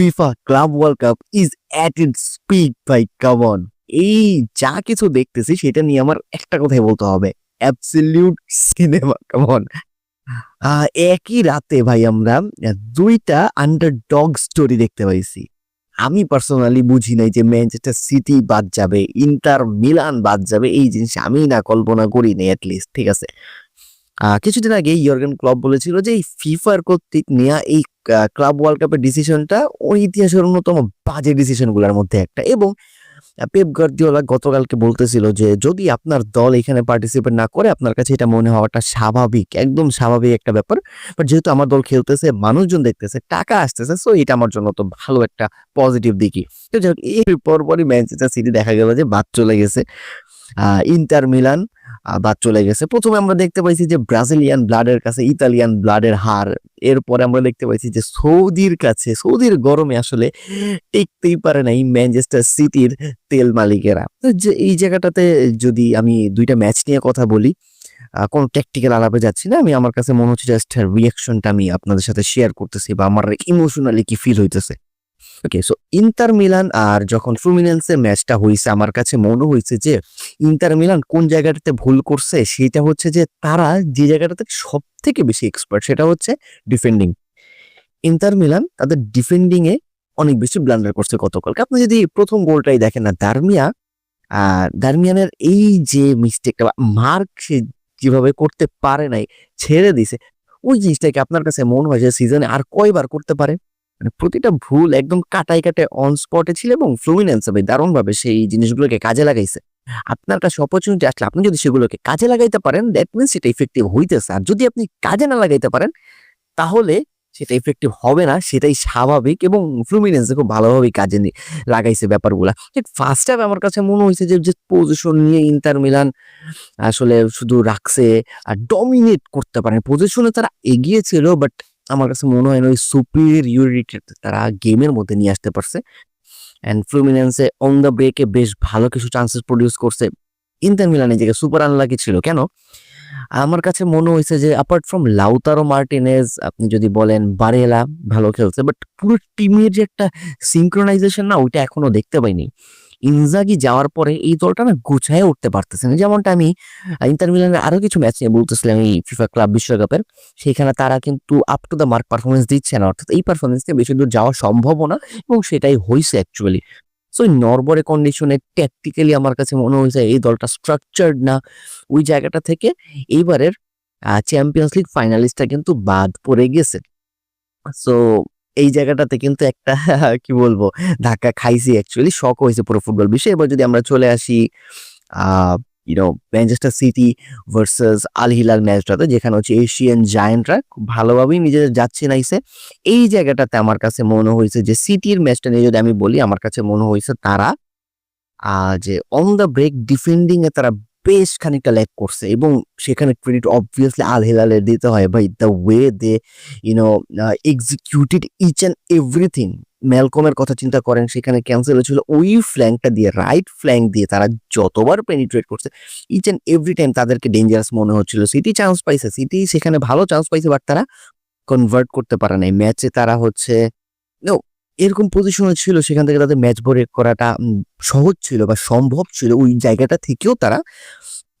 FIFA club world cup is at it speed by common এই যা কিছু দেখতেছি, সেটা নিয়ে আমার একটা কথাই বলতে হবে। অ্যাবসলিউট সিনেমা কামন একই রাতে, ভাই, আমরা দুইটা আন্ডার ডগ স্টোরি দেখতে পাইছি। আমি পার্সোনালি বুঝি নাই যে ম্যানচেস্টার সিটি বাদ যাবে ইন্টার মিলান বাদ যাবে, এই জিনিস আমি না কল্পনা করি নাই অ্যাটলিস্ট ঠিক আছে? কিছুদিন আগে ইয়র্গেন ক্লব বলেছিল যে এই ফিফার কর্তৃক নেওয়া এই ক্লাব ওয়ার্ল্ড কাপের ডিসিশনটা ওই ইতিহাসের অন্যতম বাজে ডিসিশনগুলোর মধ্যে একটা। এবং পেপ গার্দিওলা গতকালকে বলতেছিল যে যদি আপনার দল এখানে পার্টিসিপেট না করে আপনার কাছে এটা মনে হওয়াটা স্বাভাবিক একদম স্বাভাবিক একটা ব্যাপার। বাট যেহেতু আমার দল খেলতেছে মানুষজন দেখতেছে টাকা আসতেছে সো এটা আমার জন্য তো ভালো একটা পজিটিভ দিকই। তো যাই হোক, এর পরপরই ম্যানচেস্টার সিটি দেখা গেল যে বাদ চলে গেছে। ইন্টার মিলান বাদ চলে গেছে। প্রথমে আমরা দেখতে পাইছি যে ব্রাজিলিয়ান ব্লাডের কাছে ইতালিয়ান ব্লাডের হার। এরপরে আমরা দেখতে পাইছি যে সৌদির কাছে, সৌদির গরমে আসলে টিকতেই পারে না এই ম্যানচেস্টার সিটির তেল মালিকেরা। যে এই জায়গাটাতে যদি আমি দুইটা ম্যাচ নিয়ে কথা বলি কোনো ট্যাকটিক্যাল আলাপে যাচ্ছি না, আমি আমার কাছে মনে হচ্ছে জাস্ট রিয়াকশনটা আমি আপনাদের সাথে শেয়ার করতেছি বা আমার ইমোশনালি কি ফিল হইতেছে। ওকে সো ইন্টার মিলান আর যখন ফ্লুমিনেন্সের ম্যাচটা হয়েছে আমার কাছে মনে হয়েছে যে ইন্টার মিলান কোন জায়গাটাতে ভুল করছে, সেটা হচ্ছে যে তারা যে জায়গাটাতে সব থেকে বেশি এক্সপার্ট সেটা হচ্ছে ডিফেন্ডিং ইন্টার মিলান তাদের ডিফেন্ডিং এ অনেক বেশি ব্লান্ডার করছে গতকালকে। আপনি যদি প্রথম গোলটাই দেখেন না দারমিয়া দারমিয়ানের এই যে মিস্টেকটা মার্ক সে যেভাবে করতে পারে নাই, ছেড়ে দিছে, ওই জিনিসটাকে আপনার কাছে মনে হয় যে সিজনে আর কয়বার করতে পারে? মানে প্রতিটা ভুল একদম কাটাই কাটে অন স্পটে ছিল এবং ফ্লুমিনেন্স ভাই দারুণ ভাবে সেই জিনিসগুলোকে কাজে লাগাইছে। আপনার কাছে অপরচুনিটি আসলে আপনি যদি সেগুলোকে কাজে লাগাইতে পারেন দ্যাট মিনস সেটা ইফেক্টিভ হইতেছে। আর যদি আপনি কাজে না লাগাইতে পারেন, তাহলে সেটা ইফেক্টিভ হবে না, সেটাই স্বাভাবিক এবং ফ্লুমিনেন্স খুব ভালোভাবেই কাজে লাগাইছে ব্যাপারগুলা। ফার্স্ট হাফ আমার কাছে মনে হয়েছে যে যে পজিশন নিয়ে ইন্টার মিলান আসলে শুধু রাখছে আর ডমিনেট করতে পারে পজিশনে তারা এগিয়েছিল বাট আমার কাছে মনে হয় না ওই সুপিরিয়রিটি তারা গেমের মধ্যে নিয়ে আসতে পারছে। অ্যান্ড ফ্লুমিনেন্সে অন দ্য ব্রেকে বেশ ভালো কিছু চান্সেস প্রডিউস করছে। ইন্টার মিলানের জায়গায় সুপার আনলাকি ছিল। কেন? আমার কাছে মনে হয়েছে যে অ্যাপার্ট ফ্রম লাউতারো মার্টিনেজ আপনি যদি বলেন বারেলা ভালো খেলছে বাট পুরো টিমের যে একটা সিঙ্ক্রোনাইজেশন না, ওইটা এখনও দেখতে পাইনি। ইনজাগি যাওয়ার পরে এই দলটা না গুছায় উঠতে পারতেছে না। যেমনটা আমি ইন্টার মিলানের আরও কিছু ম্যাচ নিয়ে বলতেছিলাম এই ফিফা ক্লাব বিশ্বকাপের। সেখানে তারা কিন্তু up to the mark performance দিচ্ছে না। অর্থাৎ এই পারফরমেন্স দিয়ে বেশি দূর যাওয়া সম্ভবও না এবং সেটাই হয়েছে অ্যাকচুয়ালি সো ওই নরবরে কন্ডিশনে ট্যাকটিক্যালি আমার কাছে মনে হয়েছে এই দলটা স্ট্রাকচার্ড না। ওই জায়গাটা থেকে এইবারের চ্যাম্পিয়ন্স লিগ ফাইনালিস্টটা কিন্তু বাদ পড়ে গেছে। সো এই জায়গাটাতে কিন্তু একটা, কি বলব, ধাক্কা খাইছি অ্যাকচুয়ালি শক হয়েছে পুরো ফুটবল বিষয়ে। এবার যদি আমরা চলে আসি you know Manchester City versus Al Hilal ম্যাচটাতে যেখানে হচ্ছে এশিয়ান জায়েন্টরা খুব ভালোভাবেই নিজেদের যাচ্ছে নাইছে এই জায়গাটাতে আমার কাছে মনে হয়েছে যে সিটির ম্যাচটা নিয়ে যদি আমি বলি, আমার কাছে মনে হয়েছে তারা যে অন দ্য ব্রেক ডিফেন্ডিং এ তারা বেশ খানিকটা ল্যাক করছে এবং সেখানে ক্রেডিট অবভিয়াসলি আল হিলালের দিতে হয়। By the way they you know executed each and everything ম্যালকমের কথা চিন্তা করেন, সেখানে ক্যান্সেল হয়েছিল। ওই ফ্ল্যাঙ্কটা দিয়ে রাইট ফ্ল্যাঙ্ক দিয়ে তারা যতবার পেনিট্রেট করছে ইচ অ্যান্ড এভরি টাইম তাদেরকে ডেঞ্জারাস মনে হচ্ছিল। সিটি চান্স পাইছে সিটি সেখানে ভালো চান্স পাইছে বাট তারা কনভার্ট করতে পারে নাই। ম্যাচে তারা হচ্ছে এরকম পজিশনে ছিল, সেখান থেকে তাদের ম্যাচ বোরে করাটা সহজ ছিল বা সম্ভব ছিল। ওই জায়গাটা থেকেও তারা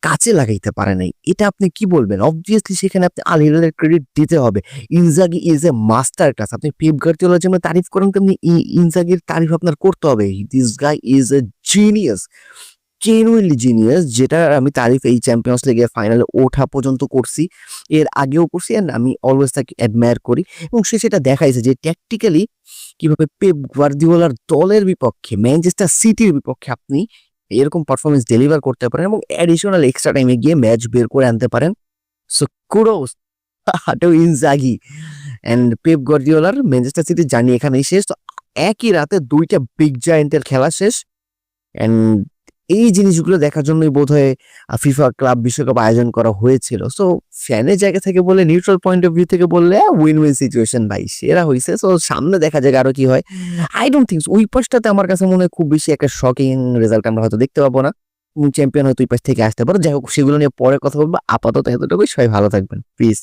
কাছে লাগাইতে পারে নাই। এটা আপনি কি বলবেন? অবভিয়াসলি সেখানে আপনি আল হিলালের ক্রেডিট দিতে হবে। Inzaghi is a master class আপনি পেপ গার্দিওলা যেমন তারিফ করেন, তেমনি ইনজাগির তারিফ আপনার করতে হবে। This guy is a genius genuinely genius যেটা আমি তারিফ এই চ্যাম্পিয়ন্স লিগের ফাইনালে ওঠা পর্যন্ত করছি। এর আগেও করছি অ্যান্ড আমি অলওয়েজ তাকে অ্যাডমায়ার করি। এবং সে সেটা দেখাইছে যে ট্যাকটিক্যালি কীভাবে পেপ গার্দিওলার দলের বিপক্ষে ম্যানচেস্টার সিটির বিপক্ষে আপনি এরকম পারফরমেন্স ডেলিভার করতে পারেন এবং অ্যাডিশনাল এক্সট্রা টাইমে গিয়ে ম্যাচ বের করে আনতে পারেন। So kudos to Inzaghi and Pep গার্দিওলার Manchester সিটির জার্নি এখানেই শেষ। তো একই রাতে দুইটা বিগ জায়েন্টের খেলা শেষ। অ্যান্ড এই জিনিসগুলো দেখার জন্যই বোধ হয় ফিফা ক্লাব বিশ্বকাপ আয়োজন করা হয়েছিল। সো ফ্যানের জায়গা থেকে বললে নিউট্রাল পয়েন্ট অফ ভিউ থেকে বললে উইন উইন সিচুয়েশন ভাই, সেরা হয়েছে সো সামনে দেখা যাক আরও কি হয়। আই ডোন্ট থিঙ্ক ওই পাশটাতে আমার কাছে মনে হয় খুব বেশি একটা শকিং রেজাল্ট আমরা হয়তো দেখতে পাবো না। চ্যাম্পিয়ন হয়তো ওই পাশ থেকে আসতে পারো। যাই হোক, সেগুলো নিয়ে পরে কথা বলব। আপাতত এতটুকুই। সবাই ভালো থাকবেন। প্লিজ